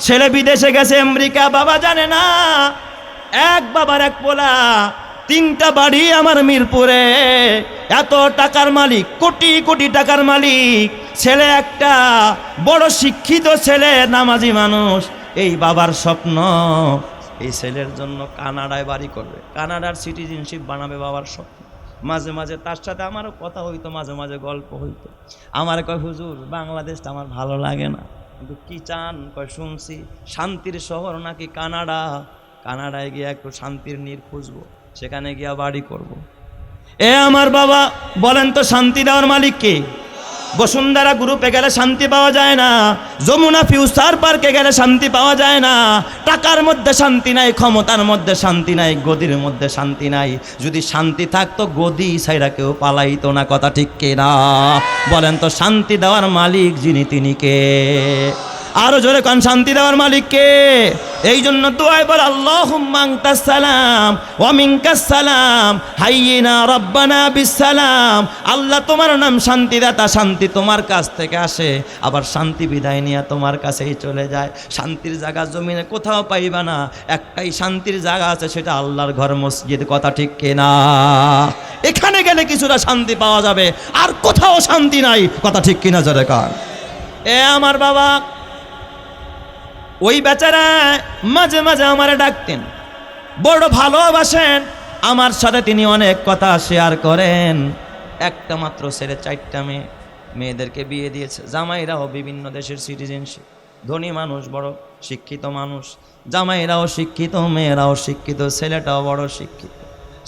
ছেলে বিদেশে গেছে আমেরিকা, বাবা জানে না। এক বাবার এক পোলা, তিনটা বাড়ি আমার মিরপুরে। এত টাকার মালিক, কোটি কোটি টাকার মালিক। ছেলে একটা, বড় শিক্ষিত ছেলে, নামাজি মানুষ। এই বাবার স্বপ্ন, এই ছেলের জন্য কানাডায় বাড়ি করবে। কানাডার সিটিজেনশিপ বানাবে বাবার স্বপ্ন। মাঝে মাঝে তার সাথে আমারও কথা হইতো, মাঝে মাঝে গল্প হইতো। আমার কয়, হুজুর, বাংলাদেশটা আমার ভালো লাগে না। কিন্তু কি চান, কয়, শুনছি শান্তির শহর নাকি কানাডা কানাডায় গিয়ে একটু শান্তির নীর খুঁজবো, সেখানে গিয়া বাড়ি করব। এ আমার বাবা, বলেন তো শান্তি দেওয়ার মালিক কে বসুন্ধরা গ্রুপে গেলে শান্তি পাওয়া যায় না। যমুনা ফিউচার পার্কে গেলে শান্তি পাওয়া যায় না। টাকার মধ্যে শান্তি নাই, ক্ষমতার মধ্যে শান্তি নাই, গদির মধ্যে শান্তি নাই। যদি শান্তি থাকতো, গদি সাইরা কেউ পালাইতো না, কথা ঠিক কে না বলেন তো, শান্তি দেওয়ার মালিক যিনি, তিনি কে? আরও জোরে কন, শান্তি দেওয়ার মালিক কে এই জন্য দোয়াই বল আল্লাহ সালাম সালাম, হাইয়িনা রব্বানা বিসালাম আল্লাহ তোমার নাম শান্তিদাতা, শান্তি তোমার কাছ থেকে আসে। আবার শান্তি বিদায় নিয়ে তোমার কাছেই চলে যায়। শান্তির জায়গা জমিনে কোথাও পাইবা না। একটাই শান্তির জায়গা আছে, সেটা আল্লাহর ঘর, মসজিদ। কথা ঠিক কেনা? এখানে গেলে কিছুটা শান্তি পাওয়া যাবে। আর কোথাও শান্তি নাই। কথা ঠিক কিনা জোরে কান? এ আমার বাবা ওই বেচারা মাঝে মাঝে আমারে ডাকতেন। বড় ভালোবাসেন। আমার সাথে তিনি অনেক কথা শেয়ার করেন। একটা মাত্র ছেলে, চারটা মেয়ে, মেয়েদেরকে বিয়ে দিয়েছে। জামাইরাও বিভিন্ন দেশের সিটিজেনশিপ ধনী মানুষ, বড় শিক্ষিত মানুষ। জামাইরাও শিক্ষিত, মেয়েরাও শিক্ষিত, ছেলেটাও বড় শিক্ষিত।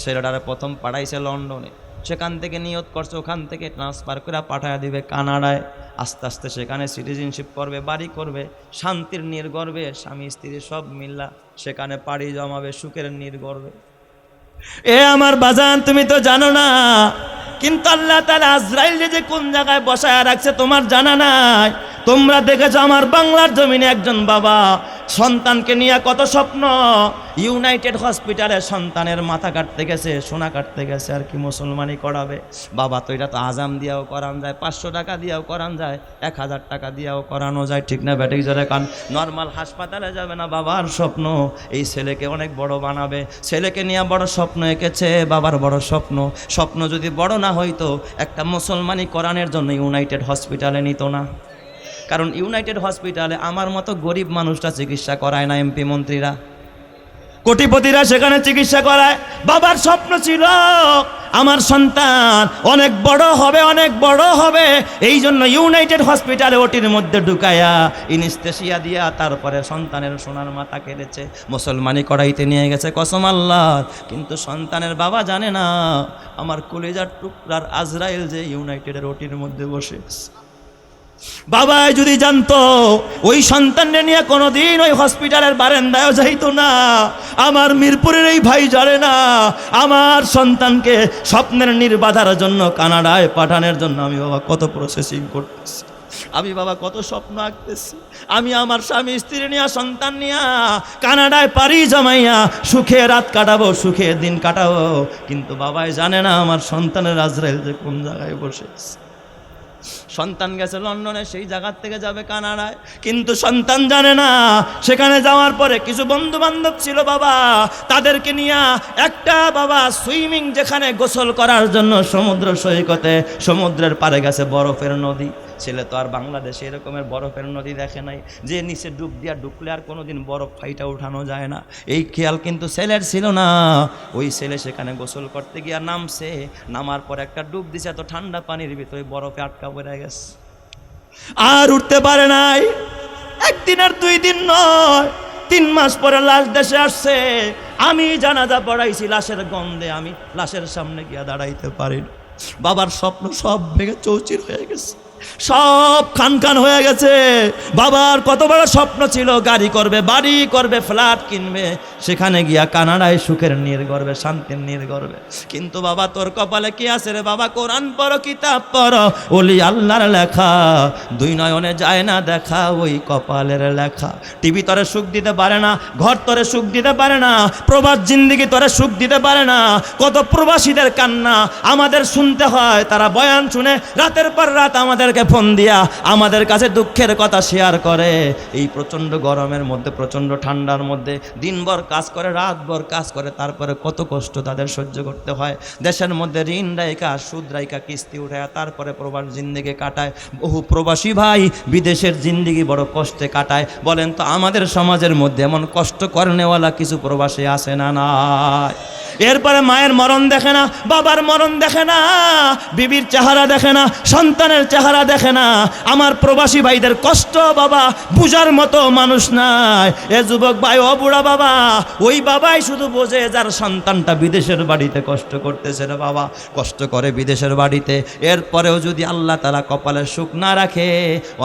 ছেলেটারে প্রথম পাঠাইছে লন্ডনে। সেখান থেকে নিয়ত করছে, ওখান থেকে ট্রান্সফার করে পাঠায় দিবে কানাডায়। আস্তে আস্তে সেখানে সিটিজেনশিপ করবে, বাড়ি করবে, শান্তির নীর গর্বে, স্বামী স্ত্রী সব মিল্লা সেখানে পাড়ি জমাবে, সুখের নীর গর্বে। এ আমার বাজান, তুমি তো জানো না, কিন্তু আল্লাহ তালা আজরাইল যে কোন জায়গায় বসায় রাখছে তোমার জানা নাই। তোমরা দেখেছ আমার বাংলার জমিনে একজন বাবা, সন্তানকে নিয়ে কত স্বপ্ন ইউনাইটেড হসপিটালে সন্তানের মাথা কাটতে গেছে, সোনা কাটতে গেছে, আর কি মুসলমানি করাবে? বাবা তো এটা তো আজাম দিয়েও করান যায়, পাঁচশো টাকা দিয়েও করান যায়, এক হাজার টাকা দিয়েও করানো যায়, ঠিক না ব্যাটিক জোরে কান? নর্মাল হাসপাতালে যাবে না বাবার স্বপ্ন, এই ছেলেকে অনেক বড় বানাবে, ছেলেকে নিয়ে বড় স্বপ্ন এঁকেছে বাবার বড় স্বপ্ন। স্বপ্ন যদি বড় না হইতো, একটা মুসলমানি করানোর জন্য ইউনাইটেড হসপিটালে নিত না। কারণ ইউনাইটেড হসপিটালে আমার মতো গরিব মানুষটা চিকিৎসা করায় না এমপি মন্ত্রীরা। কোটিপতিরা সেখানে চিকিৎসা করায়। বাবার স্বপ্ন ছিল, আমার সন্তান অনেক বড় হবে, অনেক বড় হবে। এই জন্য ইউনাইটেড হসপিটালে ওটির মধ্যে ঢুকায়া ইনিস্তেশিয়া দিয়া তারপরে সন্তানের সোনার মাথা কেটেছে মুসলমানি কড়াইতে নিয়ে গেছে, কসম আল্লাহ। কিন্তু সন্তানের বাবা জানে না, আমার কলেজার টুকরার আজরাইল যে ইউনাইটেডের ওটির মধ্যে বসে আছে। বাবা যদি জানতো, ওই সন্তানকে নিয়ে কোনোদিন ওই হসপিটালের বারান্দায় যাইতো না, আমার মিরপুরের এই ভাই জানে না, আমার সন্তানকে স্বপ্নের নির্বাধার জন্য কানাডায় পাঠানোর জন্য আমি বাবা কত প্রসেসিং করতেছি আমি বাবা কত স্বপ্ন আঁকতেছি আমি আমার স্বামী স্ত্রী নিয়ে, সন্তান নিয়ে, কানাডায় পারি জমাইয়া সুখে রাত কাটাবো, সুখে দিন কাটাবো, কিন্তু বাবাই জানে না আমার সন্তানের আজরাইল যে কোন জায়গায় বসে আছে। সন্তান গেছে লন্ডনে, সেই জায়গার থেকে যাবে কানাডায়। কিন্তু সন্তান জানে না, সেখানে যাওয়ার পরে কিছু বন্ধু বান্ধব ছিল বাবা, তাদেরকে নিয়ে একটা বাবা সুইমিং যেখানে গোসল করার জন্য সমুদ্র সৈকতে, সমুদ্রের পারে গেছে বরফের নদী। ছেলে তো আর বাংলাদেশে এরকমের বরফের নদী দেখে নাই। যে নিচে ডুব দিয়া ডুবলে আর কোনোদিন বরফ ফাইটা উঠানো যায় না। এই খেয়াল কিন্তু ছেলের ছিল না। ওই ছেলে সেখানে গোসল করতে গিয়া নামছে। নামার পর একটা ডুব দিছে, এত ঠান্ডা পানির ভিতরে বরফে আটকা পড়ে গেছে। আর উঠতে পারে নাই। একদিন আর দুই দিন নয়। তিন মাস পরে লাশ দেশে আসছে। আমি জানাজা পড়াইছি, লাশের গন্ধে আমি লাশের সামনে গিয়া দাঁড়াইতে পারি বাবার স্বপ্ন সব ভেঙে চৌচির হয়ে গেছে। সব খান খান হয়ে গেছে। বাবার কত বড় স্বপ্ন ছিল, গাড়ি করবে, বাড়ি করবে ফ্ল্যাট কিনবে। সেখানে গিয়া কানাডায় সুখের নীর গর্বে শান্তির নীর গর্বে কিন্তু বাবা, তোর কপালে কি আছে রে বাবা? কোরআন পড়ো, কিতাব পড়ো, ওলি আল্লাহর লেখা। দুই নয়নে যায় না দেখা, ওই কপালের লেখা। টিভি তোরে সুখ দিতে পারে না, ঘর তরে সুখ দিতে পারে না প্রবাস জিন্দিগি তরে সুখ দিতে পারে না। কত প্রবাসীদের কান্না আমাদের শুনতে হয়, তারা বয়ান শুনে, রাতের পর রাত আমাদের আমাদেরকে ফোন দিয়া আমাদের কাছে দুঃখের কথা শেয়ার করে। এই প্রচণ্ড গরমের মধ্যে, প্রচণ্ড ঠান্ডার মধ্যে দিনভর কাজ করে, রাতভর কাজ করে, তারপরে কত কষ্ট তাদের সহ্য করতে হয়। দেশের মধ্যে ঋণ রাইকা সুদ রাইকা কিস্তি উঠায়, তারপরে প্রবাস জিন্দিগি কাটায়। বহু প্রবাসী ভাই বিদেশের জিন্দিগি বড় কষ্টে কাটায়। বলেন তো, আমাদের সমাজের মধ্যে এমন কষ্ট করেনেওয়ালা কিছু প্রবাসী আসে না নাই? এরপরে মায়ের মরণ দেখে না, বাবার মরণ দেখে না, বিবির চেহারা দেখে না, সন্তানের চেহারা দেখে না, আমার প্রবাসী ভাইদের কষ্ট বাবা, বুঝার মতো মানুষ নাই। এ যুবক ভাই, ও বুড়া বাবা, ওই বাবাই শুধু বোঝে যার সন্তানটা বিদেশের বাড়িতে কষ্ট করতেছে রে বাবা, কষ্ট করে বিদেশের বাড়িতে। এরপরেও যদি আল্লাহ তালা কপালে সুখ না রাখে,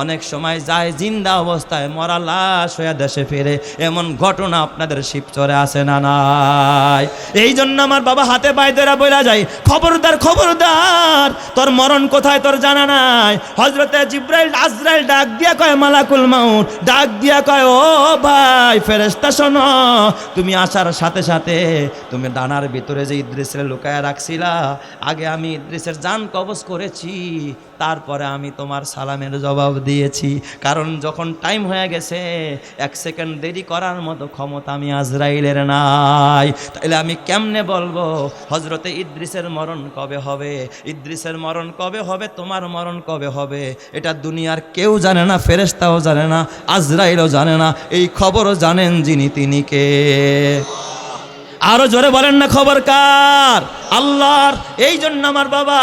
অনেক সময় যায় জিন্দা অবস্থায় মরা লাশ হয়ে দেশে ফিরে। এমন ঘটনা আপনাদের শিবচরে আসে না নাই? এই জন্য আমার বাবা হাতে পায়ে ধরা বইলা যায়, খবরদার খবরদার, তোর মরণ কোথায় তোর জানা নাই? হজরতে জিব্রাইল আজরাইল ডাক দিয়া কয়, মালাকুল মাউত। ডাক দিয়া কয়, ও ভাই ফেরেস্তা শোনো, তুমি আসার সাথে সাথে তুমি ডানার ভিতরে যে ইদ্রিসের লুকায় রাখছিলা, আগে আমি ইদ্রিসের জান কবজ করেছি তারপরে আমি তোমার সালামের জবাব দিয়েছি। কারণ যখন টাইম হয়ে গেছে, এক সেকেন্ড দেরি করার মতো ক্ষমতা আমি আজরাইলের নাই। তাহলে আমি কেমনে বলব হজরতে ইদ্রিসের মরণ কবে হবে? ইদ্রিসের মরণ কবে হবে? তোমার মরণ কবে হবে? এটা দুনিয়ার কেউ জানে না ফেরেস্তাও জানে না, আজরাইলও জানে না। এই খবরও জানেন যিনি তিনি কে। আরও জোরে বলেন না খবর কার আল্লাহর, এই জন্য আমার বাবা,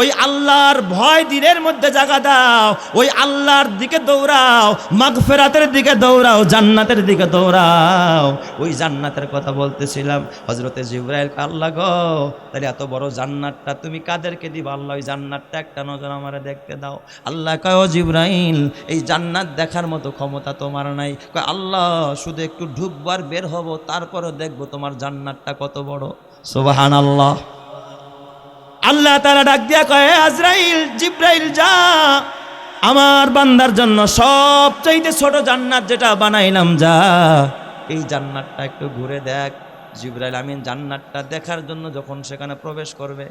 ওই আল্লাহর ভয় দিনের মধ্যে জাগা দাও, ওই আল্লাহর দিকে দৌড়াও, মাগফেরাতের দিকে দৌড়াও, জান্নাতের দিকে দৌড়াও। ওই জান্নাতের কথা বলতেছিলাম হজরতে জিব্রাইল আল্লাহ গো, তাহলে এত বড় জান্নাতটা তুমি কাদেরকে দিবা? আল্লাহ, ওই জান্নাতটা একটা নজর আমারে দেখতে দাও। আল্লাহ কয় জিব্রাইল, এই জান্নাত দেখার মতো ক্ষমতা তোমার নাই। কয়, আল্লাহ, শুধু একটু ঢুকবার বের হব তারপরে দেখব তোমার জান্নাতটা কত বড়? সোবাহান আল্লাহ আল্লাহ তারা ডাক দিয়া কয় আজরাইল, জিব্রাইল যা। আমার বান্দার জন্য সবচাইতে ছোট জান্নাত যেটা বানাইলাম যা। এই জান্নাতটা একটু ঘুরে দেখ। জিব্রাইল আমিন জান্নাতটা দেখার জন্য যখন সেখানে প্রবেশ করবে,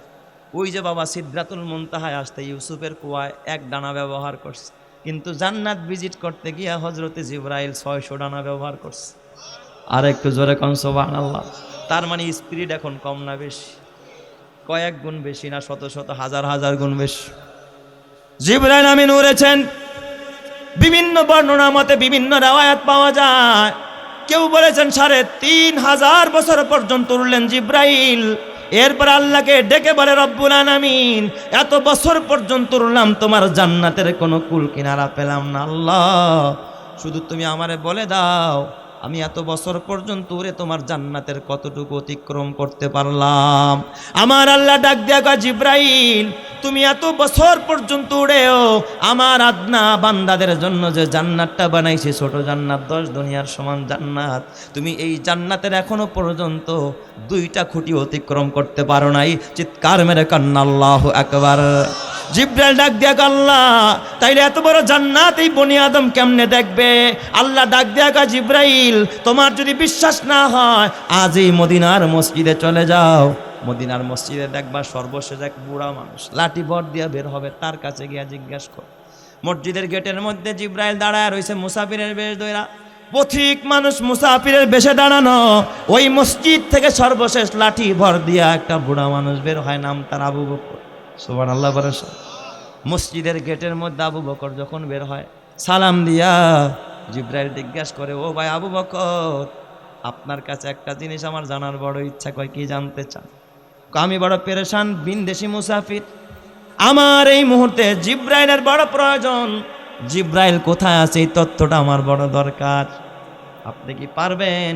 ওই যে বাবা সিদ্ধাতুল মুনতাহায় আসতে ইউসুফের কুয়ায় এক ডানা ব্যবহার করছে। কিন্তু জান্নাত ভিজিট করতে গিয়া হজরতে জিব্রাইল ছয়শো ডানা ব্যবহার করছে। আর একটু জোরে কম সোবাহ আল্লাহ তার মানে স্পিরিট এখন কম না বেশি। কয়েক গুণ বেশি না, শত শত, হাজার হাজার গুণ বেশি। জিব্রাইল আমিন উড়েছেন। বিভিন্ন বর্ণনা মতে বিভিন্ন রাওয়ায়াত পাওয়া যায়। কেউ বলেছেন সাড়ে তিন হাজার বছর পর্যন্ত উড়লেন জিব্রাইল। এরপর আল্লাহকে ডেকে বলে, রব্বুল আলামিন, এত বছর পর্যন্ত উড়লাম, তোমার জান্নাতের কোনো কুল কিনারা পেলাম না, আল্লাহ। শুধু তুমি আমারে বলে দাও আমি এত বছর পর্যন্ত উড়ে তোমার জান্নাতের কতটুকু অতিক্রম করতে পারলাম? আমার আল্লাহ ডাক কয়, জিব্রাইল তুমি এত বছর পর্যন্ত উড়েও আমার আদনা বান্দাদের জন্য যে জান্নাতটা বানাইছে ছোট জান্নাত দশ দুনিয়ার সমান জান্নাত তুমি এই জান্নাতের এখনও পর্যন্ত দুইটা খুঁটি অতিক্রম করতে পারো নাই। চিৎকার মেরে কান্না আল্লাহ একবার জিব্রাইল ডাক দিয়া আল্লাহ তাইলে এত বড় জান্নাত এই বনি আদম কেমনে দেখবে? আল্লাহ ডাক দিয়া কয়, জিব্রাইল তোমার যদি বিশ্বাস না হয় আজ এই মদিনার মসজিদে চলে যাও। মদিনার মসজিদে দেখবা সর্বশেষ এক বুড়া মানুষ লাঠি ভর দিয়া বের হবে তার কাছে গিয়া জিজ্ঞাসা কর। মসজিদের গেটের মধ্যে জিব্রাইল দাঁড়ায় রয়েছে মুসাফিরের বেশ দইরা। পথিক মানুষ মুসাফিরের বেশে দাঁড়ানো ওই মসজিদ থেকে সর্বশেষ লাঠি ভর দিয়া একটা বুড়া মানুষ বের হয় নাম তার আবু বকর। সোবান আল্লাহ বরস মসজিদের গেটের মধ্যে আবু বকর যখন বের হয়, সালাম দিয়া জিব্রাইল জিজ্ঞাসা করে, ও ভাই আবু বকর, আপনার কাছে একটা জিনিস আমার জানার বড় ইচ্ছা, কয় কি জানতে চান? আমি বড় পেরেশান, বিনদেশি মুসাফির। আমার এই মুহূর্তে জিব্রাইলের বড় প্রয়োজন। জিব্রাইল কোথায় আছে? এই তথ্যটা আমার বড় দরকার। আপনি কি পারবেন?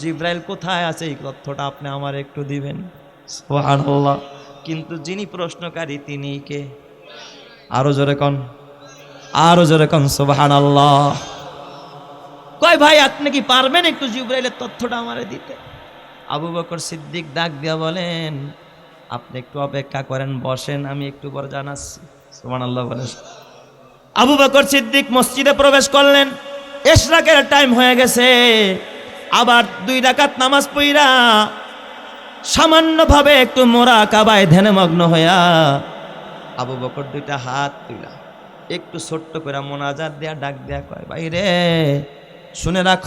জিব্রাইল কোথায় আছে? এই তথ্যটা আপনি আমার একটু দিবেন। সুবহানাল্লাহ। কিন্তু যিনি প্রশ্নকারী, তিনি কে? আরও জোরে কন। আরও জোরে কন, সুবহানাল্লাহ। কয় ভাই, আপনি কি পারবেন একটু জিব্রাইলের তথ্যটা আমারে দিতে? আবু বকর সিদ্দিক ডাক দিয়া বলেন, আপনি একটু অপেক্ষা করেন, বসেন, আমি একটু পর জানাচ্ছি। সুবহানাল্লাহ বলেন। আবু বকর সিদ্দিক মসজিদে প্রবেশ করলেন। এশরাকের টাইম হয়ে গেছে। আবার দুই রাকাত নামাজ পইরা সামান্যভাবে একটু মোরা কাবায় ধ্যানে মগ্ন হইয়া আবু বকর দুইটা হাত তুইলা। একটু ছোট্ট করে মোনাজাত দেয়া ডাক দেয়া কয় বাইরে শুনে রাখ।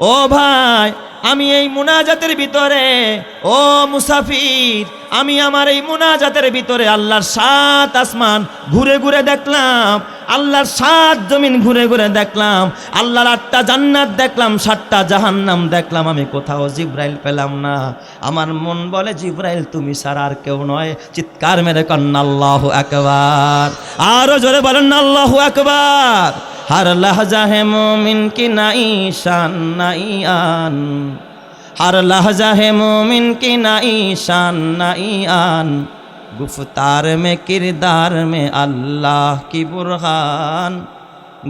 ও ভাই আমি এই মুনাজাতের ভিতরে, ও মুসাফির, আমি আমার এই মুনাজাতের ভিতরে আল্লাহর সাত আসমান ঘুরে ঘুরে দেখলাম, আল্লাহর সাত জমিন ঘুরে ঘুরে দেখলাম, আল্লাহর আটটা জান্নাত দেখলাম, সাতটা জাহান্নাম দেখলাম, আমি কোথাও জিব্রাইল পেলাম না। আমার মন বলে, জিব্রাইল, তুমি ছাড়া আর কেউ নয়। চিৎকার মেরে কন্নাল্লাহ একবার আরও জোরে বলেন, আল্লাহ একবার হার লাহজা হে মোমিন কি নাই, শান নাই আন। ہر لحظہ ہے مومن کی نئی شان، نئی آن۔ گفتار میں کردار میں اللہ کی برہان۔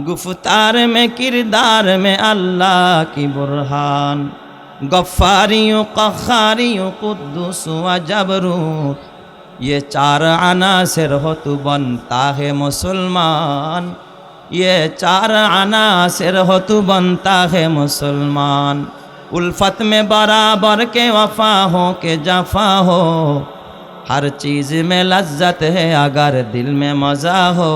گفتار میں کردار میں اللہ کی برہان۔ غفاریوں قخاریوں قدس و جبرو یہ چار عناصر ہو تو بنتا ہے مسلمان۔ یہ چار عناصر ہو تو بنتا ہے مسلمان۔ उल्फत में बराबर के वफा हो के जफा हो। हर चीज़ में लज्जत है अगर दिल में मज़ा हो।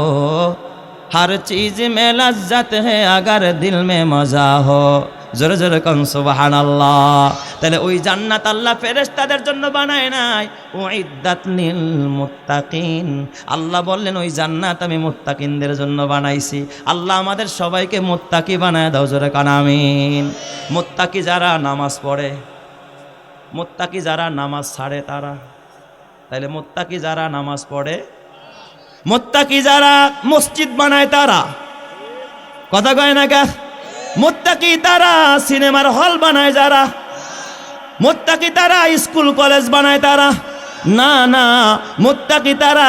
हर चीज़ में लज्जत है अगर दिल में मज़ा हो। ज़र ज़र कन सुबहानअल्लाह তাহলে ওই জান্নাত আল্লাহ ফেরেশতাদের জন্য বানায় নাই। ও ইদ্দাত নীল মুত্তাকিন। আল্লাহ বললেন, ওই জান্নাত আমি মুত্তাকিনদের জন্য বানাইছি। আল্লাহ আমাদের সবাইকে মুত্তাকি বানায় দাও, জোরে কান, আমিন। মুত্তাকি যারা নামাজ পড়ে, মোত্তাকি যারা নামাজ ছাড়ে তারা। তাহলে মোত্তাকি যারা নামাজ পড়ে, মোত্তাকি যারা মসজিদ বানায় তারা। কথা কয় না কে? মোত্তাকি তারা সিনেমার হল বানায় যারা। মুত্তাকি তারা স্কুল কলেজ বানায় তারা। না না, মোত্তাকি তারা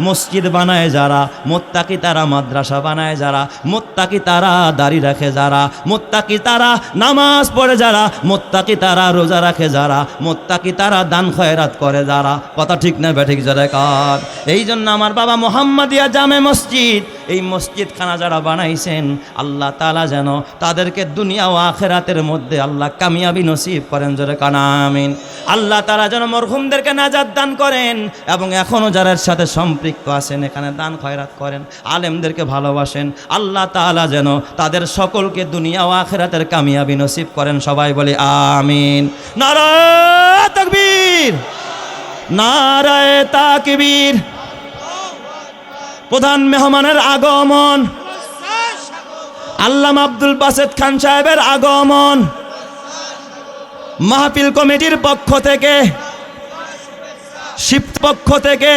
মসজিদ বানায় যারা, মোত্তাকি তারা মাদ্রাসা বানায় যারা, মোত্তাকি তারা দাড়ি রাখে যারা, মোত্তাকি তারা নামাজ পড়ে যারা, মোত্তাকি তারা রোজা রাখে যারা, মোত্তাকি তারা দান খয়রাত করে যারা। কথা ঠিক না ব্যাঠিক যারা কার। এই জন্য আমার বাবা মোহাম্মদিয়া জামে মসজিদ, এই মসজিদ খানা যারা বানাইছেন, আল্লাহ তালা যেন তাদেরকে দুনিয়া ও আখেরাতের মধ্যে আল্লাহ কামিয়াবি নসিব করেন, জোরে কানামিন আল্লাহ তারা যেন মরহুমদেরকে নাজাদ দান করেন এবং এখনও যারা সাথে সম্পৃক্ত আছেন, এখানে দান খয়রাত করেন, আলেমদেরকে ভালোবাসেন, আল্লাহ তালা যেন তাদের সকলকে দুনিয়া ও আখেরাতের কামিয়াবি নসিব করেন, সবাই বলে আমিন। নারায় তকবীর, নারায় তাকবীর। প্রধান মেহমানের আগমন। আল্লাম আব্দুল বাসেদ খান সাহেবের আগমন। মাহফিল কমিটির পক্ষ থেকে শিব পক্ষ থেকে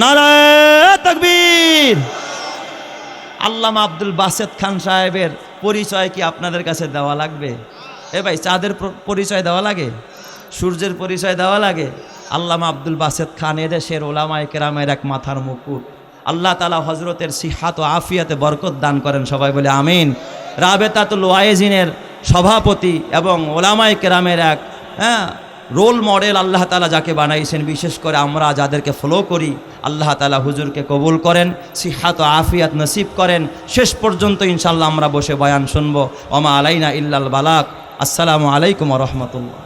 নারায় তকবীর। আল্লামা আব্দুল বাসেদ খান সাহেবের পরিচয় কি আপনাদের কাছে দেওয়া লাগবে? এ ভাই, চাঁদের পরিচয় দেওয়া লাগে? সূর্যের পরিচয় দেওয়া লাগে? আল্লামা আব্দুল বাসেদ খান এদেশের ওলামায় কেরামের এক মাথার মুকুট। আল্লাহ তালা হজরতের সিহাত ও আফিয়াতে বরকত দান করেন সবাই বলে আমিন। রাবেতাতুল ওয়াইজিনের সভাপতি এবং ওলামায় কেরামের এক হ্যাঁ রোল মডেল আল্লাহ তালা যাকে বানাইছেন, বিশেষ করে আমরা যাদেরকে ফলো করি, আল্লাহ তালা হুজুরকে কবুল করেন, সিহাত আফিয়াত নসিব করেন। শেষ পর্যন্ত ইনশাল্লাহ আমরা বসে বয়ান শুনব। ওমা আলাইনা ইল্লাল বালাক আসসালামু আলাইকুম রহমতুল্লাহ।